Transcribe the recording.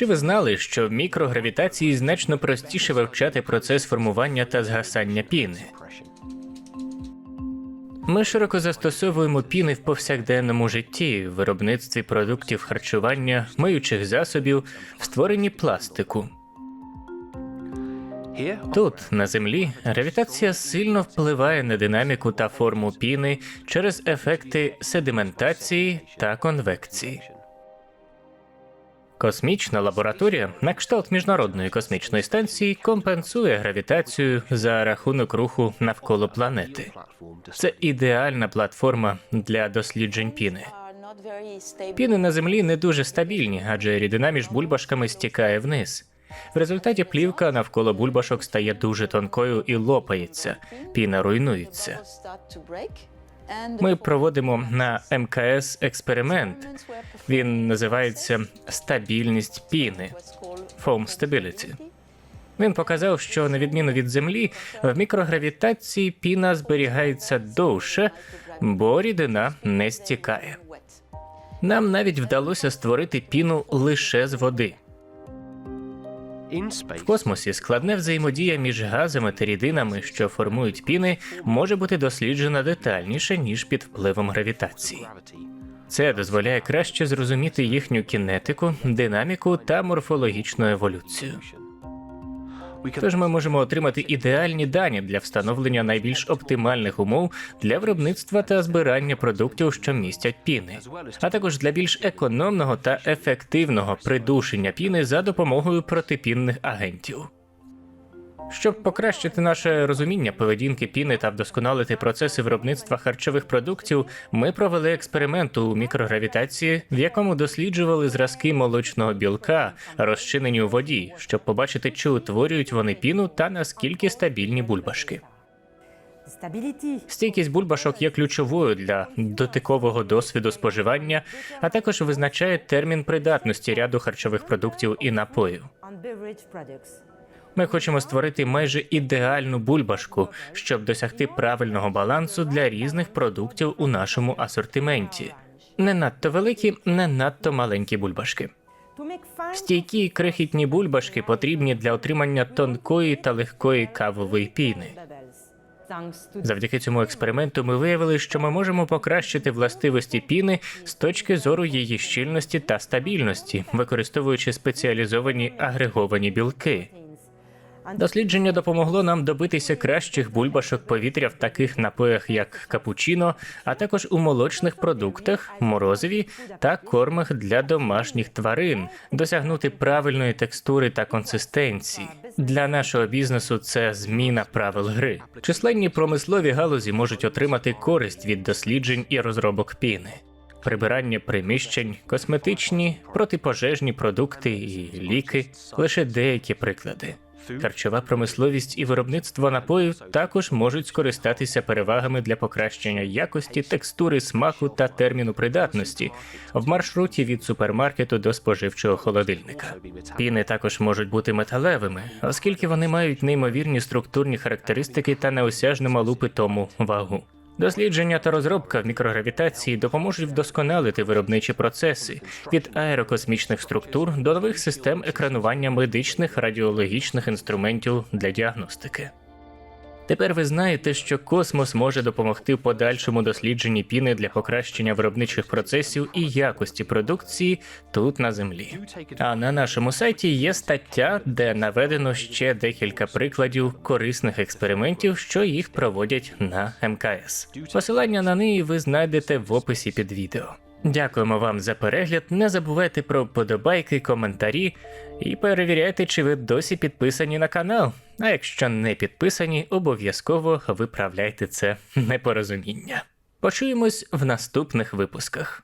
Чи ви знали, що в мікрогравітації значно простіше вивчати процес формування та згасання піни? Ми широко застосовуємо піни в повсякденному житті, в виробництві продуктів харчування, миючих засобів, в створенні пластику. Тут, на землі, гравітація сильно впливає на динаміку та форму піни через ефекти седиментації та конвекції. Космічна лабораторія на кшталт міжнародної космічної станції компенсує гравітацію за рахунок руху навколо планети. Це ідеальна платформа для досліджень піни. Піни на землі не дуже стабільні, адже рідина між бульбашками стікає вниз. В результаті плівка навколо бульбашок стає дуже тонкою і лопається. Піна руйнується. Ми проводимо на МКС експеримент. Він називається стабільність піни Foam Stability. Він показав, що на відміну від землі, в мікрогравітації піна зберігається довше, бо рідина не стікає. Нам навіть вдалося створити піну лише з води. В космосі складне взаємодія між газами та рідинами, що формують піни, може бути досліджена детальніше ніж під впливом гравітації. Це дозволяє краще зрозуміти їхню кінетику, динаміку та морфологічну еволюцію. Тож ми можемо отримати ідеальні дані для встановлення найбільш оптимальних умов для виробництва та збирання продуктів, що містять піни, а також для більш економного та ефективного придушення піни за допомогою протипінних агентів. Щоб покращити наше розуміння поведінки піни та вдосконалити процеси виробництва харчових продуктів, ми провели експеримент у мікрогравітації, в якому досліджували зразки молочного білка, розчинені у воді, щоб побачити, чи утворюють вони піну та наскільки стабільні бульбашки. Стійкість бульбашок є ключовою для дотикового досвіду споживання, а також визначає термін придатності ряду харчових продуктів і напоїв. Ми хочемо створити майже ідеальну бульбашку, щоб досягти правильного балансу для різних продуктів у нашому асортименті. Не надто великі, не надто маленькі бульбашки. Стійкі крихітні бульбашки потрібні для отримання тонкої та легкої кавової піни. Завдяки цьому експерименту ми виявили, що ми можемо покращити властивості піни з точки зору її щільності та стабільності, використовуючи спеціалізовані агреговані білки. Дослідження допомогло нам добитися кращих бульбашок повітря в таких напоях, як капучино, а також у молочних продуктах, морозиві та кормах для домашніх тварин, досягнути правильної текстури та консистенції. Для нашого бізнесу це зміна правил гри. Численні промислові галузі можуть отримати користь від досліджень і розробок піни. Прибирання приміщень, косметичні, протипожежні продукти і ліки лише деякі приклади. Харчова промисловість і виробництво напоїв також можуть скористатися перевагами для покращення якості, текстури, смаку та терміну придатності в маршруті від супермаркету до споживчого холодильника. Піни також можуть бути металевими, оскільки вони мають неймовірні структурні характеристики та неосяжну малу питому вагу. Дослідження та розробка в мікрогравітації допоможуть вдосконалити виробничі процеси від аерокосмічних структур до нових систем екранування медичних радіологічних інструментів для діагностики. Тепер ви знаєте, що космос може допомогти в подальшому дослідженні піни для покращення виробничих процесів і якості продукції тут на землі. А на нашому сайті є стаття, де наведено ще декілька прикладів корисних експериментів, що їх проводять на МКС. Посилання на неї ви знайдете в описі під відео. Дякуємо вам за перегляд. Не забувайте про вподобайки, коментарі і перевіряйте, чи ви досі підписані на канал. А якщо не підписані, обов'язково виправляйте це непорозуміння. Почуємось в наступних випусках.